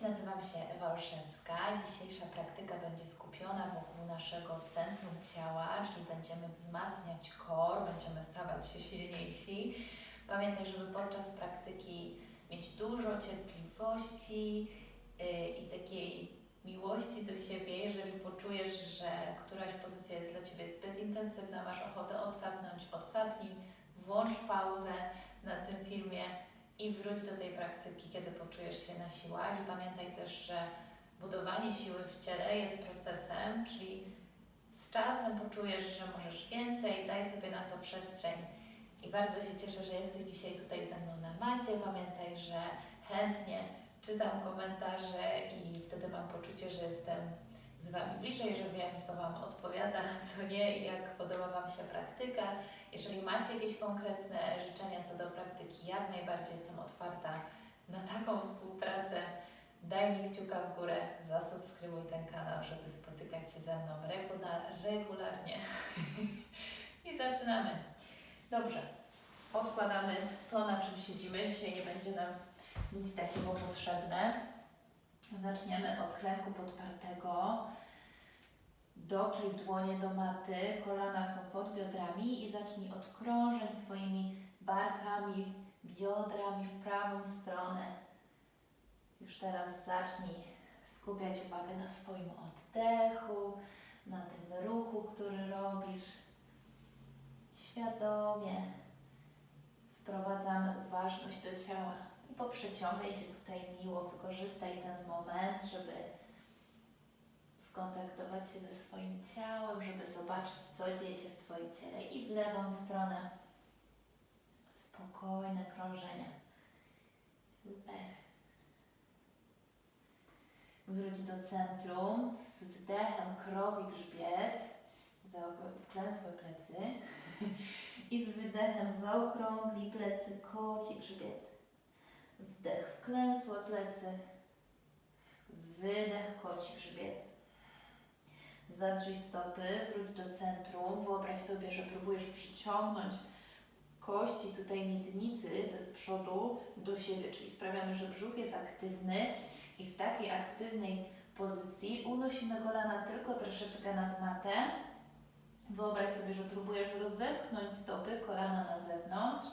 nazywam się Ewa Olszewska. Dzisiejsza praktyka będzie skupiona wokół naszego centrum ciała, czyli będziemy wzmacniać kor, będziemy stawać się silniejsi. Pamiętaj, żeby podczas praktyki mieć dużo cierpliwości yy, i takiej miłości do siebie. Jeżeli poczujesz, że któraś pozycja jest dla Ciebie zbyt intensywna, masz ochotę odsapnąć, odsapnij, włącz pauzę na tym filmie i wróć do tej praktyki, kiedy poczujesz się na siłach. I pamiętaj też, że budowanie siły w ciele jest procesem, czyli z czasem poczujesz, że możesz więcej, daj sobie na to przestrzeń. I bardzo się cieszę, że jesteś dzisiaj tutaj ze mną na macie. Pamiętaj, że chętnie czytam komentarze i wtedy mam poczucie, że jestem z Wami bliżej, że wiem, co Wam odpowiada, co nie i jak podoba Wam się praktyka. Jeżeli macie jakieś konkretne życzenia co do praktyki, jak najbardziej jestem otwarta na taką współpracę. Daj mi kciuka w górę, zasubskrybuj ten kanał, żeby spotykać się ze mną regular, regularnie. I zaczynamy. Dobrze, odkładamy to, na czym siedzimy. Dzisiaj nie będzie nam nic takiego potrzebne. Zaczniemy od klęku podpartego. Doklej dłonie do maty, kolana są pod biodrami i zacznij od krążeń swoimi barkami, biodrami w prawą stronę. Już teraz zacznij skupiać uwagę na swoim oddechu, na tym ruchu, który robisz. Świadomie sprowadzamy uważność do ciała i poprzeciągaj się tutaj miło, wykorzystaj ten moment, żeby skontaktować się ze swoim ciałem, żeby zobaczyć, co dzieje się w Twoim ciele i w lewą stronę. Spokojne krążenie. Super. Wróć do centrum z wdechem krowi grzbiet, wklęsłe plecy i z wydechem zaokrągli plecy, koci grzbiet. Wdech wklęsłe plecy, wydech koci grzbiet. Zadrzyj stopy, wróć do centrum. Wyobraź sobie, że próbujesz przyciągnąć kości tutaj miednicy, te z przodu, do siebie, czyli sprawiamy, że brzuch jest aktywny i w takiej aktywnej pozycji unosimy kolana tylko troszeczkę nad matę. Wyobraź sobie, że próbujesz rozepchnąć stopy, kolana na zewnątrz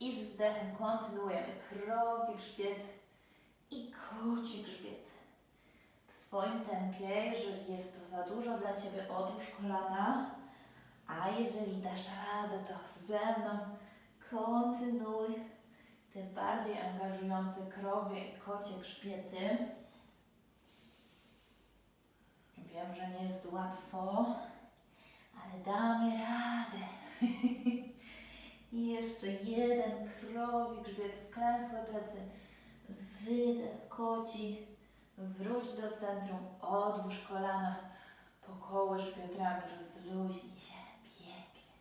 i z wdechem kontynuujemy krowi grzbiet i koci grzbiet w swoim tempie. Jeżeli jest to za dużo dla Ciebie, odłóż kolana, a jeżeli dasz radę, to ze mną kontynuuj te bardziej angażujące krowie i kocie grzbiety. Wiem, że nie jest łatwo, ale damy radę. I jeszcze jeden krowi grzbiet, wklęsłe plecy, wydech Wróć do centrum, odłóż kolana, pokołysz biodrami, rozluźnij się, pięknie.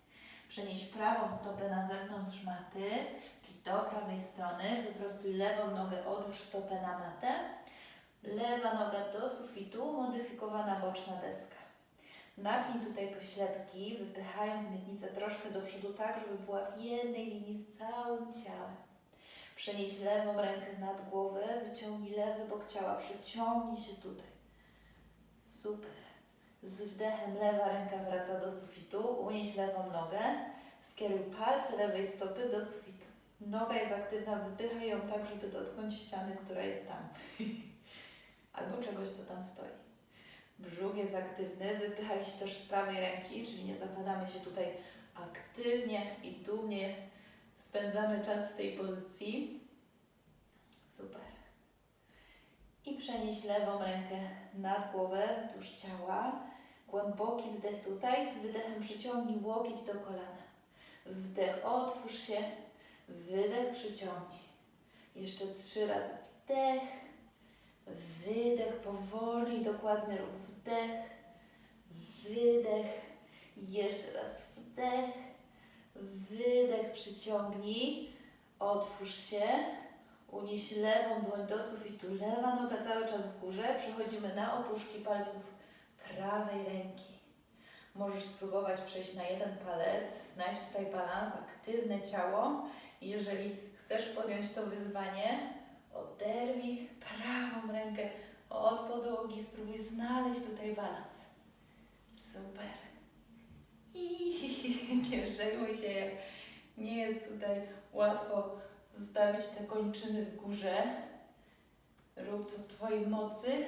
Przenieś prawą stopę na zewnątrz maty, czyli do prawej strony, wyprostuj lewą nogę, odłóż stopę na matę. Lewa noga do sufitu, modyfikowana boczna deska. Napnij tutaj pośladki, wypychając miednicę troszkę do przodu, tak żeby była w jednej linii z całym ciałem. Przenieś lewą rękę nad głowę, wyciągnij lewy bok ciała, przyciągnij się tutaj. Super. Z wdechem lewa ręka wraca do sufitu, unieś lewą nogę, skieruj palce lewej stopy do sufitu. Noga jest aktywna, wypychaj ją tak, żeby dotknąć ściany, która jest tam. Albo czegoś, co tam stoi. Brzuch jest aktywny, wypychaj się też z prawej ręki, czyli nie zapadamy się tutaj aktywnie i dumnie Spędzamy czas w tej pozycji. Super. I przenieś lewą rękę nad głowę, wzdłuż ciała. Głęboki wdech tutaj, z wydechem przyciągnij łokieć do kolana. Wdech, otwórz się, wydech, przyciągnij. Jeszcze trzy razy wdech, wydech, powoli, dokładny ruch. Wdech, wydech, jeszcze raz wdech, Wydech przyciągnij, otwórz się, unieś lewą dłoń do sufitu, lewa noga cały czas w górze, przechodzimy na opuszki palców prawej ręki. Możesz spróbować przejść na jeden palec, znajdź tutaj balans, aktywne ciało. Jeżeli chcesz podjąć to wyzwanie, oderwij prawą rękę nogi, spróbuj znaleźć tutaj balans. Super. I nie przejmuj się, jak nie jest tutaj łatwo zostawić te kończyny w górze. Rób co w Twojej mocy.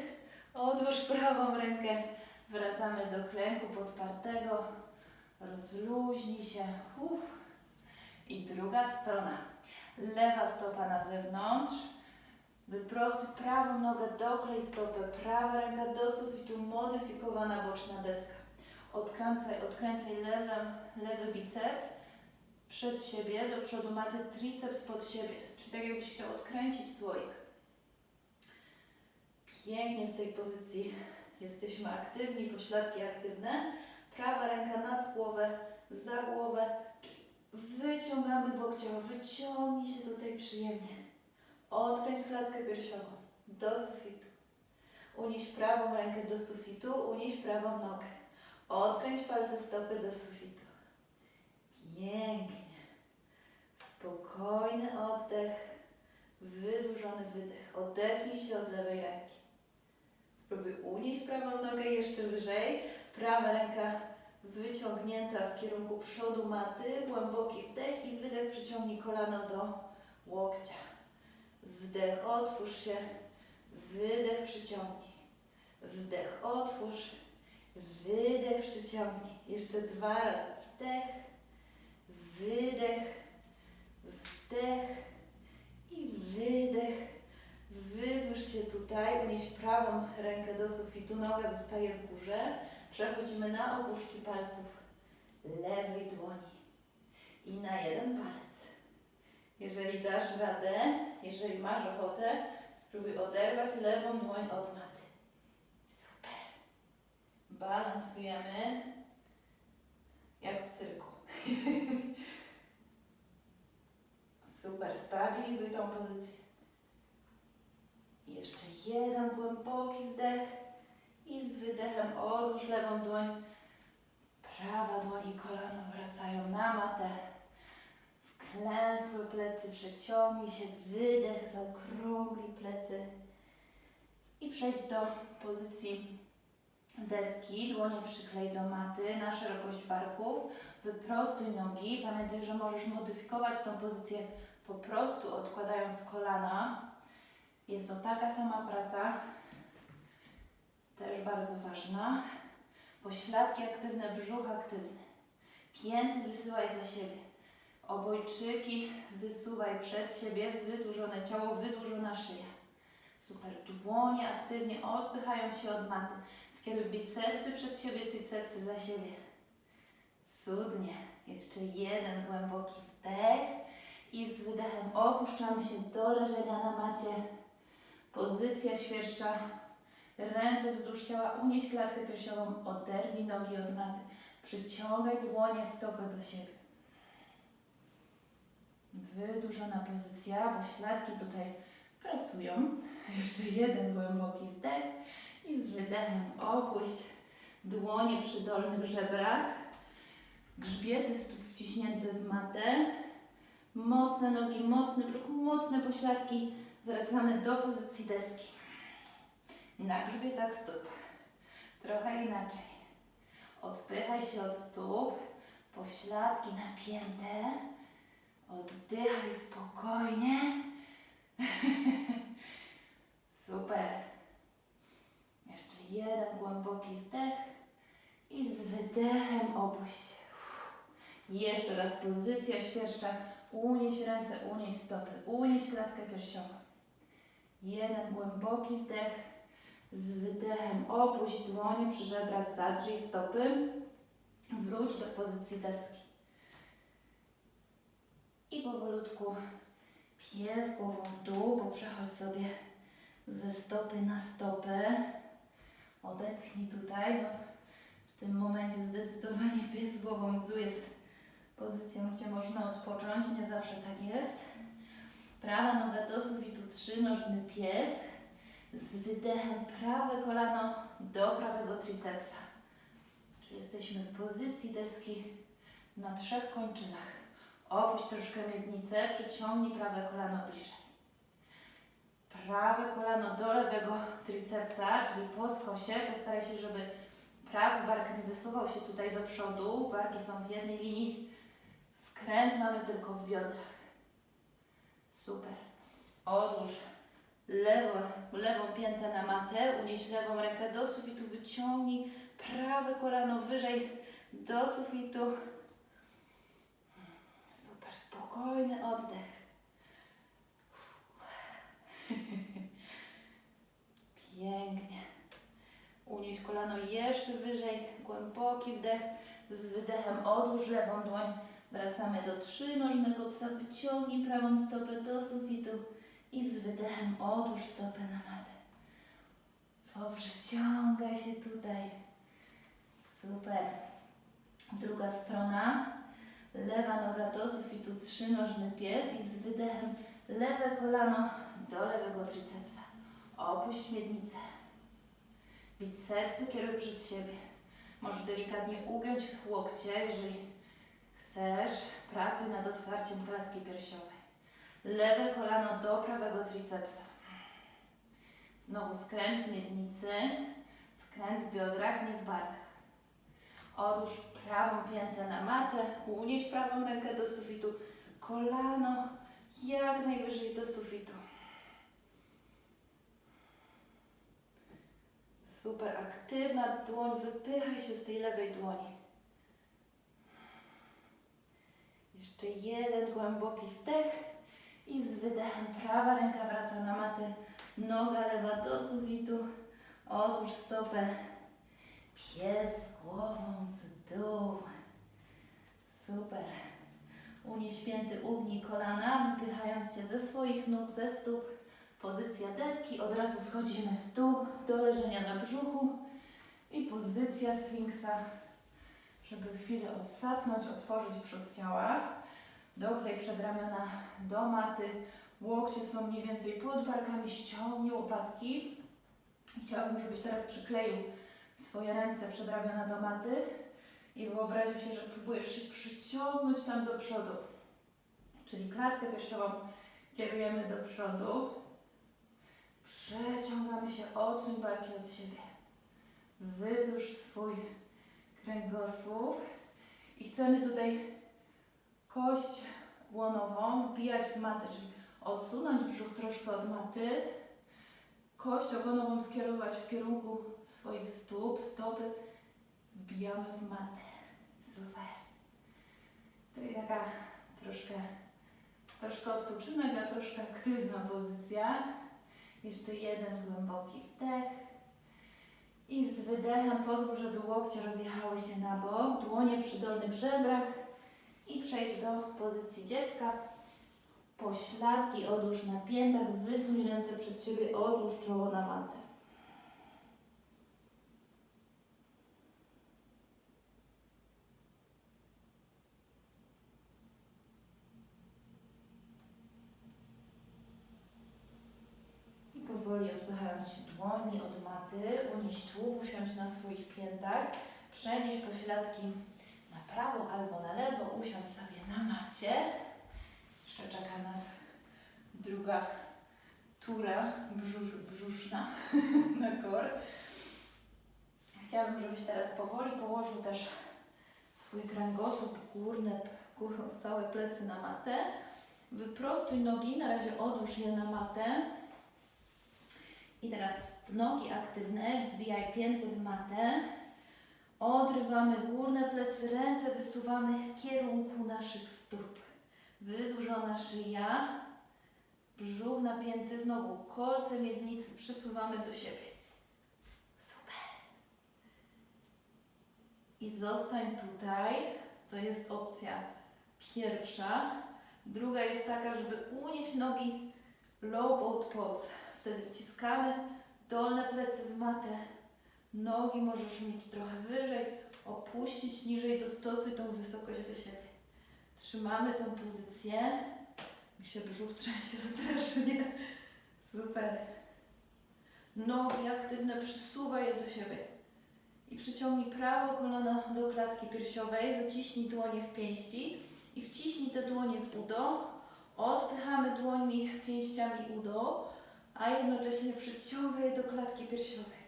Odłóż prawą rękę. Wracamy do klęku podpartego. Rozluźnij się. Uff. I druga strona. Lewa stopa na zewnątrz. Wyprostuj prawą nogę, doklej stopę. Prawa ręka do sufitu, modyfikowana boczna deska. Odkręcaj, odkręcaj lewym, lewy biceps przed siebie, do przodu maty, triceps pod siebie. Czyli tak jakbyś chciał odkręcić słoik. Pięknie w tej pozycji jesteśmy aktywni, pośladki aktywne. Prawa ręka nad głowę, za głowę. Wyciągamy bok ciała, wyciągnij się tutaj przyjemnie. Odkręć klatkę piersiową do sufitu. Unieś prawą rękę do sufitu, unieś prawą nogę. Odkręć palce stopy do sufitu. Pięknie. Spokojny oddech, wydłużony wydech. Odepnij się od lewej ręki. Spróbuj unieść prawą nogę jeszcze wyżej. Prawa ręka wyciągnięta w kierunku przodu maty. Głęboki wdech i wydech. Przyciągnij kolano do łokcia. Wdech, otwórz się. Wydech, przyciągnij. Wdech, otwórz. Wydech, przyciągnij. Jeszcze dwa razy. Wdech, wydech, wdech i wydech. Wydłuż się tutaj, unieś prawą rękę do sufitu, noga zostaje w górze. Przechodzimy na opuszki palców lewej dłoni i na jeden palec. Jeżeli dasz radę, jeżeli masz ochotę, spróbuj oderwać lewą dłoń od maty. Super. Balansujemy jak w cyrku. Super, stabilizuj tą pozycję. Jeszcze jeden głęboki wdech i z wydechem odłóż lewą dłoń. Prawa dłoń i kolano wracają na matę. Wklęsłe plecy, przeciągnij się, wydech, zaokrągli plecy. I przejdź do pozycji deski, dłonie przyklej do maty na szerokość barków, wyprostuj nogi. Pamiętaj, że możesz modyfikować tą pozycję po prostu odkładając kolana. Jest to taka sama praca, też bardzo ważna. Pośladki aktywne, brzuch aktywny. Pięty wysyłaj za siebie. Obojczyki wysuwaj przed siebie, wydłużone ciało, wydłużona szyja. Super. Dłonie aktywnie odpychają się od maty. Skieruj bicepsy przed siebie, tricepsy za siebie. Cudnie. Jeszcze jeden głęboki wdech i z wydechem opuszczamy się do leżenia na macie. Pozycja świerszcza. Ręce wzdłuż ciała, unieś klatkę piersiową, oderwij nogi od maty. Przyciągaj dłonie, stopy do siebie. Wydłużona pozycja, bo śladki tutaj pracują. Jeszcze jeden głęboki wdech i z wydechem opuść dłonie przy dolnych żebrach. Grzbiety stóp wciśnięte w matę. Mocne nogi, mocny brzuch, mocne pośladki. Wracamy do pozycji deski. Na grzbietach stóp. Trochę inaczej. Odpychaj się od stóp. Pośladki napięte. Oddychaj spokojnie. Super. Jeszcze jeden głęboki wdech i z wydechem opuść się. Jeszcze raz pozycja świerszcza. Unieś ręce, unieś stopy, unieś klatkę piersiową. Jeden głęboki wdech. Z wydechem opuść dłonie przy żebrach, zadrzyj stopy. Wróć do pozycji deski. I powolutku pies głową w dół, bo przechodź sobie ze stopy na stopę. Odetchnij tutaj. No, w tym momencie zdecydowanie pies głową w dół jest pozycją, gdzie można odpocząć. Nie zawsze tak jest. Prawa noga do sufitu, trzynożny pies. Z wydechem prawe kolano do prawego tricepsa. Jesteśmy w pozycji deski na trzech kończynach. Opuść troszkę miednicę, przyciągnij prawe kolano bliżej. prawe kolano do lewego tricepsa, czyli po skosie. Postaraj się, żeby prawy bark nie wysuwał się tutaj do przodu. Barki są w jednej linii. Skręt mamy tylko w biodrach. Super. Odłóż lewo, lewą piętę na matę, unieś lewą rękę do sufitu, wyciągnij prawe kolano wyżej do sufitu. Spokojny oddech. Pięknie. Unieś kolano jeszcze wyżej, głęboki wdech. Z wydechem odłóż lewą dłoń. Wracamy do trzynożnego psa. Wyciągnij prawą stopę do sufitu i z wydechem odłóż stopę na matę. Poprzyciągaj się tutaj. Super. Druga strona. Lewa noga do sufitu, trzynożny pies i z wydechem lewe kolano do lewego tricepsa. Opuść miednicę. Bicepsy kieruj przed siebie. Możesz delikatnie ugiąć łokcie, jeżeli chcesz. Pracuj nad otwarciem klatki piersiowej. Lewe kolano do prawego tricepsa. Znowu skręt w miednicy, skręt w biodrach, nie w barkach. Odłóż prawą piętę na matę, unieś prawą rękę do sufitu, kolano jak najwyżej do sufitu. Super, aktywna dłoń, wypychaj się z tej lewej dłoni. Jeszcze jeden głęboki wdech i z wydechem prawa ręka wraca na matę, noga lewa do sufitu, odłóż stopę, pies głową w dół. Super. Unieś pięty, ugnij kolana, wypychając się ze swoich nóg, ze stóp. Pozycja deski, od razu schodzimy w dół, do leżenia na brzuchu i pozycja sfinksa, żeby chwilę odsapnąć, otworzyć przód ciała. Doklej przedramiona do maty, łokcie są mniej więcej pod barkami, ściągnij łopatki. Chciałabym, żebyś teraz przykleił swoje ręce przedramiona do maty i wyobraził się, że próbujesz się przyciągnąć tam do przodu. Czyli klatkę piersiową kierujemy do przodu. Przeciągamy się, odsuń barki od siebie. Wydłuż swój kręgosłup. I chcemy tutaj kość łonową wbijać w matę, czyli odsunąć brzuch troszkę od maty. Kość ogonową skierować w kierunku swoich stóp, stopy. Wbijamy w matę. Super. Czyli taka troszkę, troszkę odpoczynek, a troszkę aktywna pozycja. Jeszcze jeden głęboki wdech. I z wydechem pozwól, żeby łokcie rozjechały się na bok, dłonie przy dolnych żebrach i przejdź do pozycji dziecka. Pośladki odłóż na piętach, wysuń ręce przed siebie, odłóż czoło na matę. I powoli odpychając się dłońmi od maty, unieś tułów, usiądź na swoich piętach, przenieś pośladki na prawo albo na lewo, usiądź sobie na macie. Jeszcze czeka nas druga tura brzusz, brzuszna na kor. Chciałabym, żebyś teraz powoli położył też swój kręgosłup, górne, całe plecy na matę. Wyprostuj nogi, na razie odłóż je na matę. I teraz nogi aktywne, wbijaj pięty w matę. Odrywamy górne plecy, ręce wysuwamy w kierunku naszych. Wydłużona szyja, brzuch napięty, znowu kolce miednicy przysuwamy do siebie. Super. I zostań tutaj. To jest opcja pierwsza. Druga jest taka, żeby unieść nogi low boat pose. Wtedy wciskamy dolne plecy w matę. Nogi możesz mieć trochę wyżej, opuścić niżej, dostosuj tą wysokość do siebie. Trzymamy tą pozycję. Mi się brzuch trzęsie strasznie. Super. Nogi aktywne, przysuwaj je do siebie. I przyciągnij prawe kolano do klatki piersiowej, zaciśnij dłonie w pięści i wciśnij te dłonie w udo. Odpychamy dłońmi, pięściami udo. a jednocześnie przyciągaj do klatki piersiowej.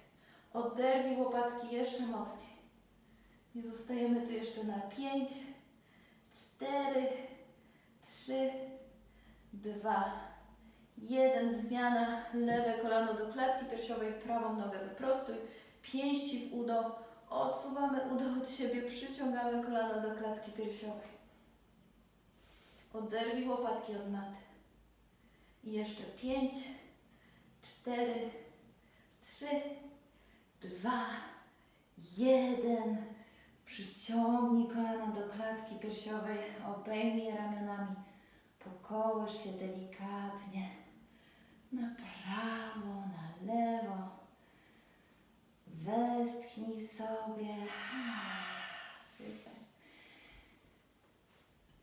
Oderwij łopatki jeszcze mocniej. I zostajemy tu jeszcze na 5, 4, 3, 2, 1. Zmiana. Lewe kolano do klatki piersiowej, prawą nogę wyprostuj. Pięści w udo. Odsuwamy udo od siebie, przyciągamy kolano do klatki piersiowej. Oderwij łopatki od maty. I jeszcze 5, 4, 3, 2, 1. Przyciągnij kolana do klatki piersiowej, obejmij ramionami, pokołysz się delikatnie na prawo, na lewo. Westchnij sobie. Super.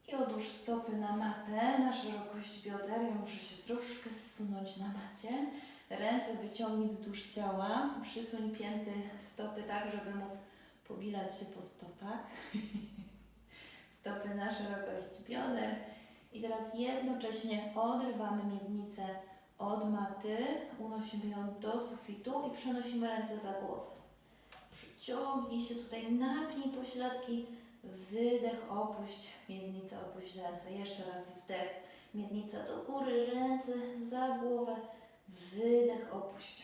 I odłóż stopy na matę, na szerokość bioder. Ja muszę się troszkę zsunąć na macie. Ręce wyciągnij wzdłuż ciała. Przysuń pięty stopy tak, żeby móc pogilać się po stopach. Stopy na szerokość bioder. I teraz jednocześnie odrywamy miednicę od maty, unosimy ją do sufitu i przenosimy ręce za głowę. Przyciągnij się tutaj, napnij pośladki, wydech, opuść miednicę, opuść ręce. Jeszcze raz wdech, miednica do góry, ręce za głowę, wydech, opuść.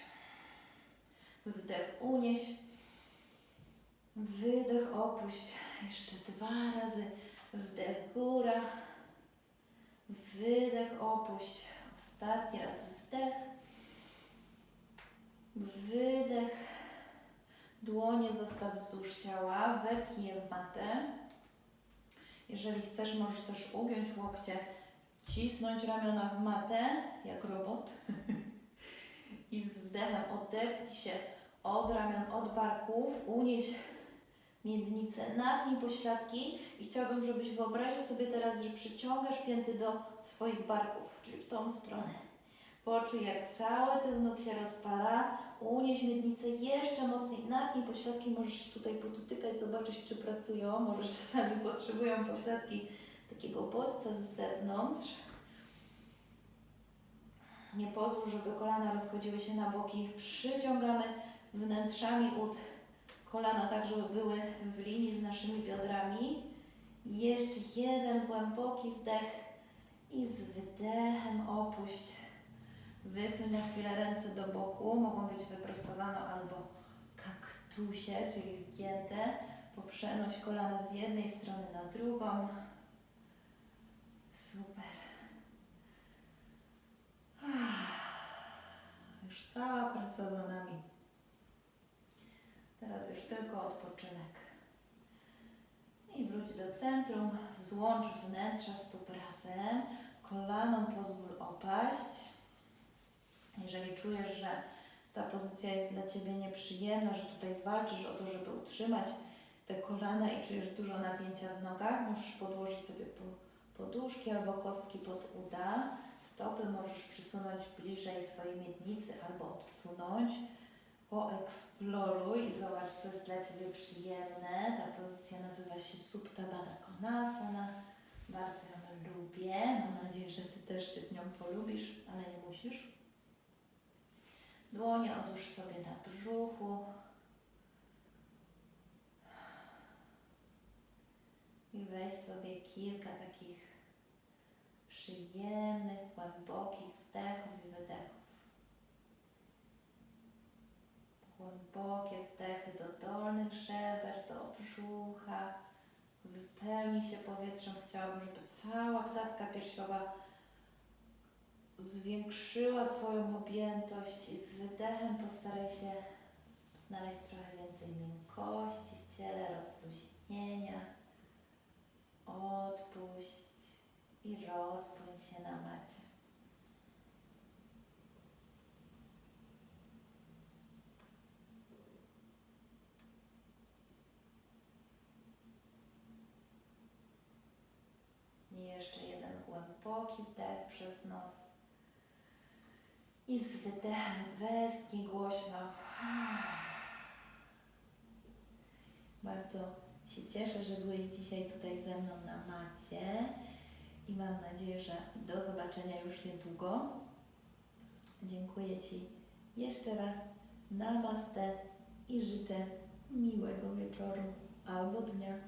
Wdech, unieś, wydech, opuść. Jeszcze dwa razy, wdech, góra, wydech, opuść. Ostatni raz wdech, wydech, dłonie zostaw wzdłuż ciała, wepnij je w matę. Jeżeli chcesz, możesz też ugiąć łokcie, cisnąć ramiona w matę, jak robot. I z wdechem odepnij się od ramion, od barków, unieś miednicę, napnij pośladki i chciałabym, żebyś wyobraził sobie teraz, że przyciągasz pięty do swoich barków, czyli w tą stronę. Poczuj, jak cały tył nóg się rozpala, unieś miednicę jeszcze mocniej, napnij pośladki, możesz tutaj podotykać, zobaczyć, czy pracują, może czasami potrzebują pośladki takiego bodźca z zewnątrz. Nie pozwól, żeby kolana rozchodziły się na boki. Przyciągamy wnętrzami ud kolana tak, żeby były w linii z naszymi biodrami. Jeszcze jeden głęboki wdech i z wydechem opuść. Wysuń na chwilę ręce do boku, mogą być wyprostowane albo kaktusie, czyli zgięte. Poprzenoś kolana z jednej strony na drugą. Super. Już cała praca za nami. Teraz już tylko odpoczynek. I wróć do centrum, złącz wnętrza stóp razem, kolanom pozwól opaść. Jeżeli czujesz, że ta pozycja jest dla Ciebie nieprzyjemna, że tutaj walczysz o to, żeby utrzymać te kolana i czujesz dużo napięcia w nogach, możesz podłożyć sobie po, poduszki albo kostki pod uda. Stopy możesz przysunąć bliżej swojej miednicy albo odsunąć. Poeksploruj i zobacz, co jest dla Ciebie przyjemne. Ta pozycja nazywa się Supta Baddha Konasana. Bardzo ją lubię. Mam nadzieję, że Ty też się nią polubisz, ale nie musisz. Dłonie odłóż sobie na brzuchu. I weź sobie kilka takich przyjemnych, głębokich wdechów i wydechów. Głębokie wdechy do dolnych żeber, do brzucha. Wypełnij się powietrzem. Chciałabym, żeby cała klatka piersiowa zwiększyła swoją objętość i z wydechem postaraj się znaleźć trochę więcej miękkości w ciele, rozluźnienia. Odpuść i rozpłyń się na macie. I jeszcze jeden głęboki wdech przez nos. I z wydechem westchnij głośno. Bardzo się cieszę, że byłeś dzisiaj tutaj ze mną na macie i mam nadzieję, że do zobaczenia już niedługo. Dziękuję Ci jeszcze raz. Namaste i życzę miłego wieczoru albo dnia.